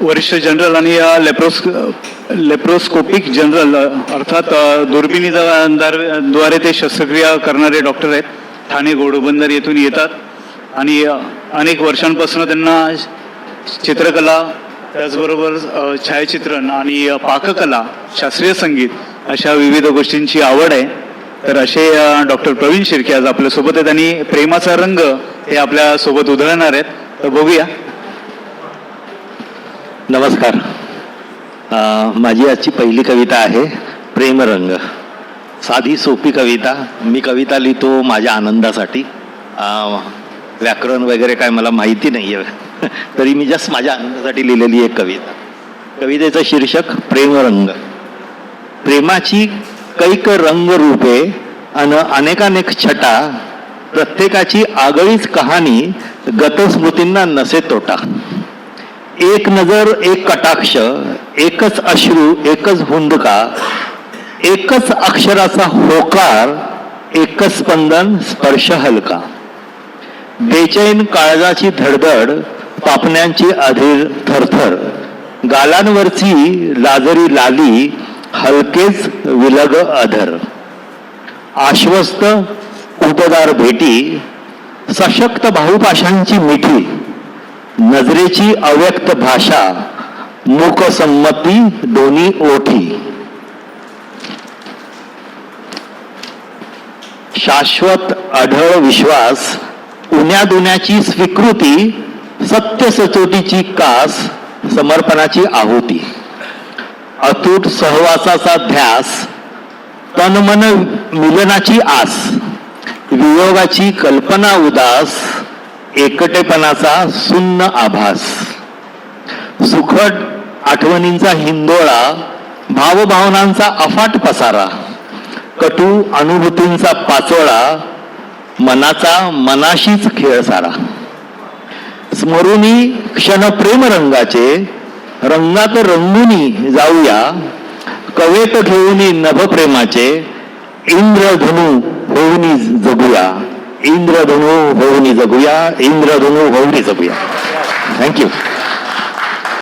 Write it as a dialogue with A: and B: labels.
A: वरिष्ठ जनरल आणि या लेप्रोस लेप्रोस्कोपिक जनरल अर्थात दुर्बिणी द्वारे ते शस्त्रक्रिया करणारे डॉक्टर आहेत. ठाणे घोडबंदर येथून येतात. आणि अनेक वर्षांपासून त्यांना चित्रकला त्याचबरोबर छायाचित्रण आणि पाककला शास्त्रीय संगीत अशा विविध गोष्टींची आवड आहे. तर असे डॉक्टर प्रवीण शिर्के आज आपल्यासोबत आहेत आणि प्रेमाचा रंग हे आपल्यासोबत उधळणार आहेत. तर बघूया.
B: नमस्कार. माझी आजची पहिली कविता आहे प्रेमरंग. साधी सोपी कविता. मी कविता लिहितो माझ्या आनंदासाठी. व्याकरण वगैरे काय मला माहिती नाही आहे तरी मी जस्ट माझ्या आनंदासाठी लिहिलेली एक कविता. कवितेचं शीर्षक प्रेमरंग. प्रेमाची कैक रंग रूपे अन अनेकानेक छटा प्रत्येकाची आगळीच कहाणी गतस्मृतींना नसे तोटा. एक नजर एक कटाक्ष एकच अश्रू एकच हुंदका एकच अक्षराचा होकार एकच स्पंदन स्पर्श हलका. बेचैन काळजाची धडधड पापण्यांची अधीर थरथर. गालांवरची लाजरी लाली हलकेच विलग अधर. आश्वस्त उपदार भेटी सशक्त भाऊपाशांची मिठी. नजरेची अव्यक्त भाषा मुखसंमती दोन्ही ओठी. शाश्वत अढळ विश्वास उन्यादुन्याची स्वीकृती सत्य सचोटीची कास समर्पणाची आहुती. अतूट सहवासाचा ध्यास तनमन मिलनाची आस वियोगाची कल्पना उदास एकटेपणाचा सुन्न आभास. सुखट आठवणींचा हिंदोळा भावभावनांचा अफाट पसारा कटू अनुभूतींचा पाचोळा मनाचा मनाशीच खेळ सारा स्मरुनी क्षण प्रेम रंगाचे रंगात रंगुनी जाऊया कवेत घेऊनी नभप्रेमाचे इंद्रधनु होऊनी जगूया. इंद्रधनु होऊनी जगूया इंद्रधनु होऊनी जगूया. थँक्यू